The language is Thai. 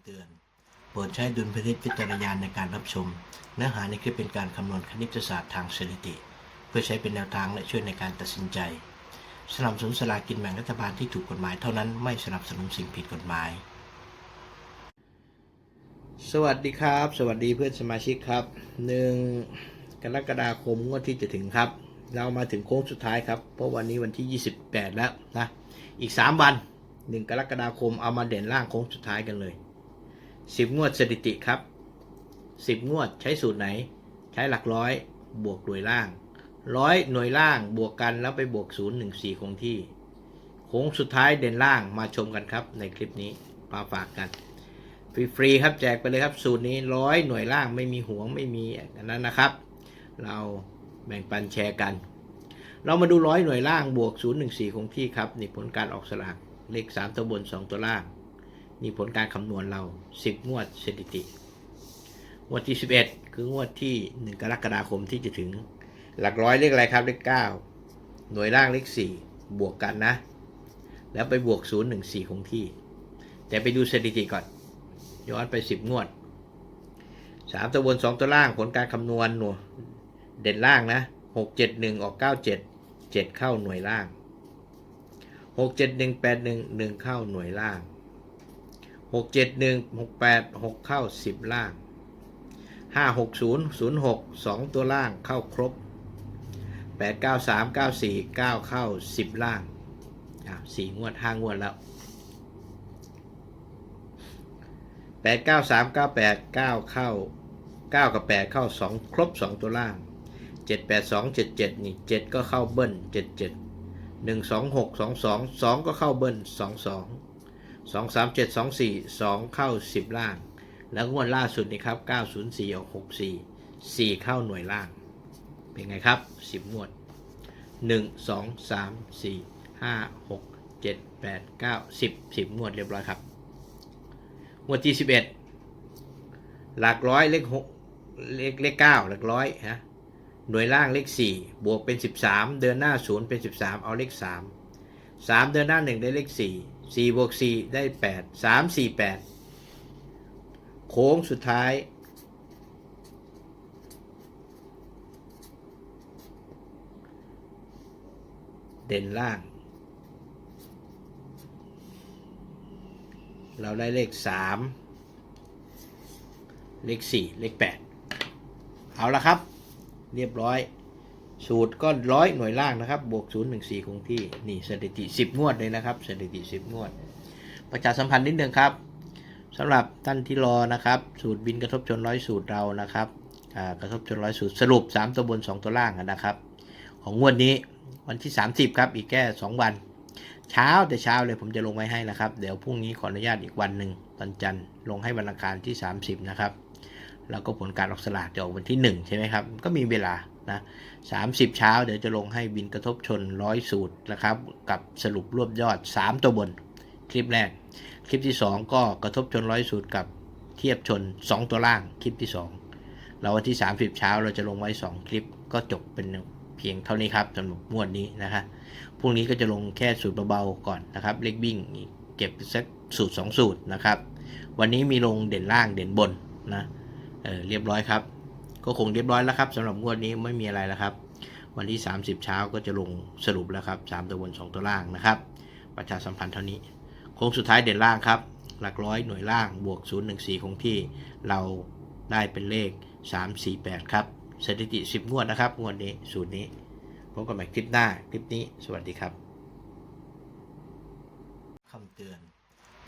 ำเตือน โปรดใช้ดุลพินิจพิจารณาในการรับชม เนื้อหาในคลิปเป็นการคำนวณคณิตศาสตร์ทางสถิติ เพื่อใช้เป็นแนวทางและช่วยในการตัดสินใจ สนับสนุนสลากกินแบ่งรัฐบาลที่ถูกกฎหมายเท่านั้นไม่สนับสนุนสิ่งผิดกฎหมาย สวัสดีครับ สวัสดีเพื่อนสมาชิกครับหนึ่งกรกฎาคมงวดที่จะถึงครับ เรามาถึงโค้งสุดท้ายครับ เพราะวันนี้วันที่ 28 แล้วนะ อีก 3 วัน 1 กรกฎาคมเอามาเด่นล่างโค้งสุดท้ายกันเลย 10งวดสถิติครับ10งวดใช้สูตรไหน ใช้หลักร้อยบวกหน่วยล่างร้อยหน่วยล่างบวกกันแล้วไปบวก0 1 4คงที่โค้งสุดท้ายเด่นล่างมาชมกันครับ ในคลิปนี้มาฝากกัน ฟรีๆครับแจกไปเลยครับ สูตรนี้ร้อยหน่วยล่างไม่มีห่วงไม่มีอันนั้นนะครับ เราแบ่งปันแชร์กัน เรามาดูร้อยหน่วยล่างบวก 014 คงที่ครับนี่ผลการออกสลากเลข 3 ตัวบน 2 ตัวล่าง นี่ผลการคำนวณเรา 10 งวดสถิติ งวดที่ 11 คืองวดที่ 1 กรกฎาคมที่จะถึง หลักร้อยเลขอะไรครับเลข 9 หน่วยล่างเลข 4 บวกกันนะ แล้วไปบวก 014 คงที่ แต่ไปดูสถิติก่อน ย้อนไป 10 งวด 3 ตัวบน 2 ตัวล่างผลการคำนวณหน่วยเด่นล่างนะ 6 7 1 ออก 9 7 7 เข้าหน่วยล่าง 6 7 1 8 1 1 เข้าหน่วยล่าง 6 7 1 6 8 6เข้า10ล่าง5 6 0 0 6 2ตัวล่างเข้าครบ8 9 3 9 4 9เก้าสี่เก้าเข้า10ล่างอะ4งวด5งวดแล้วแปดเก้าสามเก้าแปดเก้าเข้าเก้ากับแปดเข้าสองครบสองตัวล่างเจ็ดแปดสองเจ็ดเจ็ดนี่เจ็ดก็เข้าเบิ้ลเจ็ดเจ็ดหนึ่งสองหกสองสองสองก็เข้าเบิ้ลสองสอง สองสามเจ็ดสองสี่สองเข้าสิบล่าง แล้วงวดล่าสุดนี่ครับเก้าศูนย์สี่ออกหกสี่สี่เข้าหน่วยล่าง เป็นไงครับสิบงวดหนึ่งสองสามสี่ห้าหกเจ็ดแปดเก้าสิบสิบงวดเรียบร้อยครับ งวดที่สิบเอ็ดหลักร้อยเลขหกเลขเลขเก้าหลักร้อยฮะหน่วยล่างเลขสี่บวกเป็นสิบสามเดินหน้าศูนย์เป็นสิบสามเอาเลขสามสามเดินหน้าหนึ่งได้เลขสี่ สี่บวกสี่ได้แปดสามสี่แปดโค้งสุดท้าย เด่นล่าง เราได้เลขสามเลขสี่เลขแปดเอาละครับ เรียบร้อย สูตรก็ร้อยหน่วยล่างนะครับ บวกศูนย์หนึ่งสี่คงที่นี่สถิติสิบงวดเลยนะครับสถิติสิบงวด ประชาสัมพันธ์นิดนึงครับสำหรับท่านที่รอนะครับ สูตรบินกระทบชนร้อยสูตรเรานะครับอ่ากระทบชนร้อยสูตรสรุป 3 ตัวบน 2 ตัวล่างนะครับ ของงวดนี้วันที่ 30 ครับ อีกแค่ 2 วัน เช้าแต่เช้าเลยผมจะลงไว้ให้นะครับ เดี๋ยวพรุ่งนี้ขออนุญาตอีกวันหนึ่งตอนจันทร์ลงให้วันอังคารที่ 30 นะครับ แล้วก็ผลการออกสลากจะออกวันที่ 1 ใช่ไหมครับ ก็มีเวลานะ30เช้าเดี๋ยวจะลงให้บินกระทบชนร้อยสูตรนะครับ กับสรุปรวบยอด 3 ตัวบน คลิปแรก คลิปที่ 2 ก็กระทบชนร้อยสูตรกับเทียบชน 2 ตัวล่างคลิปที่2แล้ววันที่ 30 เช้าเราจะลงไว้ 2 คลิปก็จบเป็นเพียงเท่านี้ครับสำหรับงวดนี้นะฮะพรุ่งนี้ก็จะลงแค่สูตรเบาๆก่อนนะครับเลขวิ่งเก็บสักสูตร 2 สูตรนะครับ วันนี้มีลงเด่นล่างเด่นบนนะ เออเรียบร้อยครับ ก็คงเรียบร้อยแล้วครับสำหรับงวดนี้ไม่มีอะไรแล้วครับ วันที่ 30 เช้าก็จะลงสรุปแล้วครับ3ตัวบน 2 ตัวล่างนะครับ ประชาสัมพันธ์เท่านี้โค้งสุดท้ายเด่นล่างครับ หลักร้อยหน่วยล่างบวก 014 คงที่เราได้เป็นเลข 348 ครับสถิติ 10 งวดนะครับ งวดนี้สูตรนี้พบกันใหม่คลิปหน้า คลิปนี้ สวัสดีครับคำเตือน